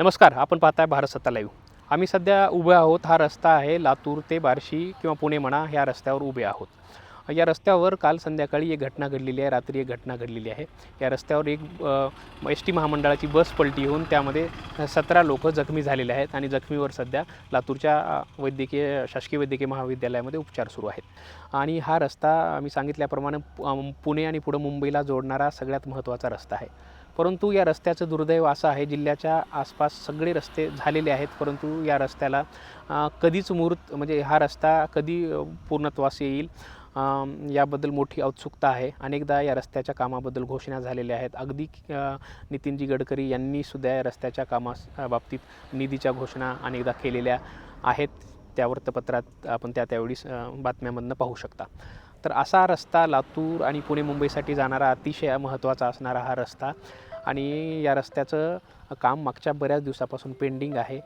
नमस्कार आपण पाहताय भारत सत्ता लाईव्ह आम्ही सध्या उभे आहोत. हा रस्ता आहे लातूर ते बार्शी किंवा पुणे म्हणा ह्या रस्त्यावर उभे आहोत. या रस्त्यावर काल संध्याकाळी एक घटना घडलेली आहे. रात्री एक घटना घडलेली आहे. या रस्त्यावर एक एस टी महामंडळाची बस पलटी होऊन त्यामध्ये सतरा लोक जखमी झालेले आहेत आणि जखमीवर सध्या लातूरच्या वैद्यकीय शासकीय वैद्यकीय महाविद्यालयामध्ये उपचार सुरू आहेत. आणि हा रस्ता मी सांगितल्याप्रमाणे पुणे आणि पुढं मुंबईला जोडणारा सगळ्यात महत्त्वाचा रस्ता आहे. परंतु या रस्त्याचं दुर्दैव असं आहे जिल्ह्याच्या आसपास सगळे रस्ते झालेले आहेत परंतु या रस्त्याला कधीच मुहूर्त म्हणजे हा रस्ता कधी पूर्णत्वास येईल याबद्दल मोठी औत्सुकता आहे. अनेकदा या रस्त्याच्या कामाबद्दल घोषणा झालेल्या आहेत. अगदी नितीनजी गडकरी यांनी सुद्धा या रस्त्याच्या कामास बाबतीत निधीच्या घोषणा अनेकदा केलेल्या आहेत. त्या वृत्तपत्रात आपण त्या त्यावेळी बातम्यामधनं पाहू शकता. तर असा रस्ता लातूर आणि पुणे मुंबईसाठी जाणारा अतिशय महत्त्वाचा असणारा हा रस्ता आणि या रस्त्याचं काम मागच्या बऱ्याच दिवसापासून पेंडिंग आहे.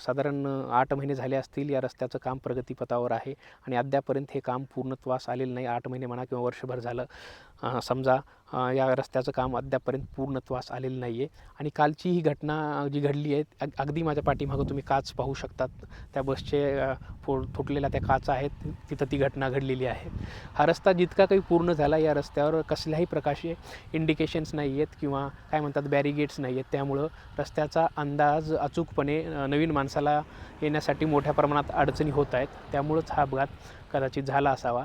साधारण आठ महिने झाले असतील या रस्त्याचं काम प्रगतीपथावर आहे आणि अद्यापर्यंत हे काम पूर्णत्वास आलेलं नाही. आठ महिने म्हणा किंवा वर्षभर झालं. समजा या रस्त्याचं काम अद्यापर्यंत पूर्णत्वास आलेलं नाही आहे आणि कालची ही घटना जी घडली आहे अग- अगदी माझ्या पाठीमागं तुम्ही काच पाहू शकतात. त्या बसचे फो फुटलेल्या त्या काचा आहेत तिथं ती घटना घडलेली आहे. हा रस्ता जितका काही पूर्ण झाला या रस्त्यावर कसल्याही प्रकारचे इंडिकेशन्स नाही आहेत किंवा काय म्हणतात बॅरिगेट्स नाही आहेत त्यामुळं रस्त्याचा अंदाज अचूकपणे नवीन माणसाला येण्यासाठी मोठ्या प्रमाणात अडचणी होत आहेत. त्यामुळंच हा अपघात कदाचित झाला असावा.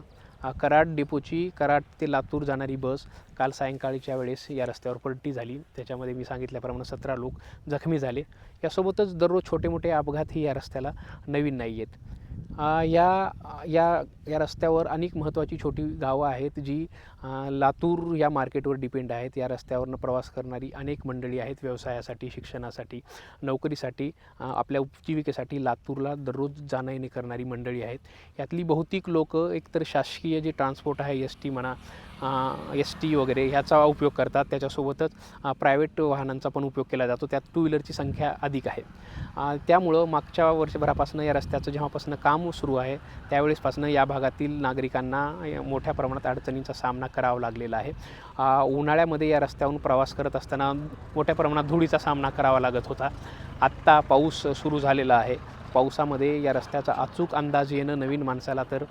कराड डेपोची कराड ते लातूर जाणारी बस काल सायंकाळीच्या वेळेस या रस्त्यावर पलटी झाली. त्याच्यामध्ये मी सांगितल्याप्रमाणे सतरा लोक जखमी झाले. यासोबतच दररोज छोटे मोठे अपघातही या रस्त्याला नवीन नाही आहेत या या या रस्त्यावर अनेक महत्त्वाची छोटी गावं आहेत जी लातूर या मार्केटवर डिपेंड आहेत. या रस्त्यावरनं प्रवास करणारी अनेक मंडळी आहेत व्यवसायासाठी शिक्षणासाठी नोकरीसाठी. आपल्या उपजीविकेसाठी लातूरला दररोज जाणं येणे करणारी मंडळी आहेत. यातली बहुतेक लोक एकतर शासकीय जे ट्रान्सपोर्ट आहे एस टी म्हणा एस टी वगैरे ह्याचा उपयोग करतात. त्याच्यासोबतच प्रायव्हेट वाहनांचा पण उपयोग केला जातो. त्यात टू व्हीलरची संख्या अधिक आहे. त्यामुळं मागच्या वर्षभरापासून या रस्त्याचं जेव्हापासून काम सुरू आहे त्यावेळेसपासून या भागातील नागरिकांना मोठ्या प्रमाणात अडचणींचा सामना करावा लागलेला आहे. उन्हाळ्यामध्ये या रस्त्यावरून प्रवास करत असताना मोठ्या प्रमाणात धुळीचा सामना करावा लागत होता. आत्ता पाऊस सुरू झालेला आहे. पावसामध्ये या रस्त्याचा अचूक अंदाज येणं नवीन माणसाला तर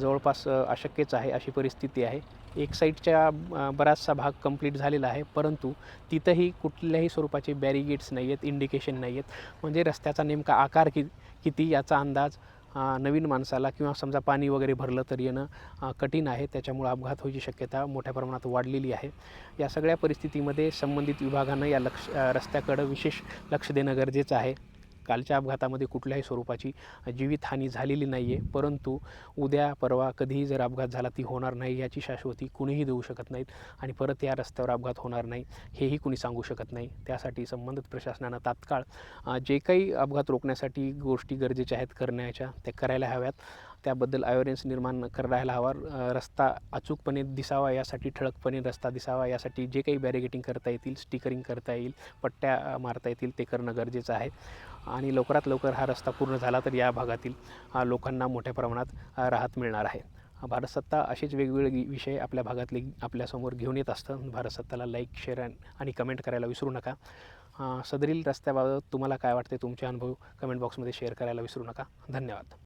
जवळपास अशक्यच आहे अशी परिस्थिती आहे. एक साईडच्या बराचसा भाग कंप्लीट झालेला आहे परंतु तिथंही कुठल्याही स्वरूपाचे बॅरिगेट्स नाही आहेत इंडिकेशन नाही आहेत म्हणजे रस्त्याचा नेमका आकार कि किती याचा अंदाज नवीन माणसाला किंवा समजा पाणी वगैरे भरलं तर येणं कठीण आहे. त्याच्यामुळं अपघात व्हायची शक्यता मोठ्या प्रमाणात वाढलेली आहे. या सगळ्या परिस्थितीमध्ये संबंधित विभागानं या लक्ष रस्त्याकडं विशेष लक्ष देणं गरजेचं आहे. कालच्या अपघातामध्ये कुठल्याही स्वरूपाची जीवितहानी झालेली नाही आहे परंतु उद्या परवा कधीही जर अपघात झाला ती होणार नाही याची शाश्वती कुणीही देऊ शकत नाहीत आणि परत या रस्त्यावर अपघात होणार नाही हेही कुणी सांगू शकत नाही. त्यासाठी संबंधित प्रशासनानं तात्काळ जे काही अपघात रोखण्यासाठी गोष्टी गरजेच्या आहेत करण्याच्या त्या करायला हव्यात. त्याबद्दल अवेअरनेस निर्माण करायला हवा. रस्ता अचूकपणे दिसावा यासाठी ठळकपणे रस्ता दिसावा यासाठी जे काही बॅरिगेटिंग करता येतील स्टिकरिंग करता येईल पट्ट्या मारता येतील ते करणं गरजेचं आहे. आणि लवकरात लवकर हा रस्ता पूर्ण झाला तर या भागातील लोकांना मोठ्या प्रमाणात राहत मिळणार आहे. भारत सत्ता असेच वेगवेगळे विषय आपल्या भागातले आपल्यासमोर घेऊन येत असतं भारत सत्ताला लाईक शेअर आणि कमेंट करायला विसरू नका. सदरील रस्त्याबाबत तुम्हाला काय वाटते तुमचे अनुभव कमेंट बॉक्समध्ये शेअर करायला विसरू नका. धन्यवाद.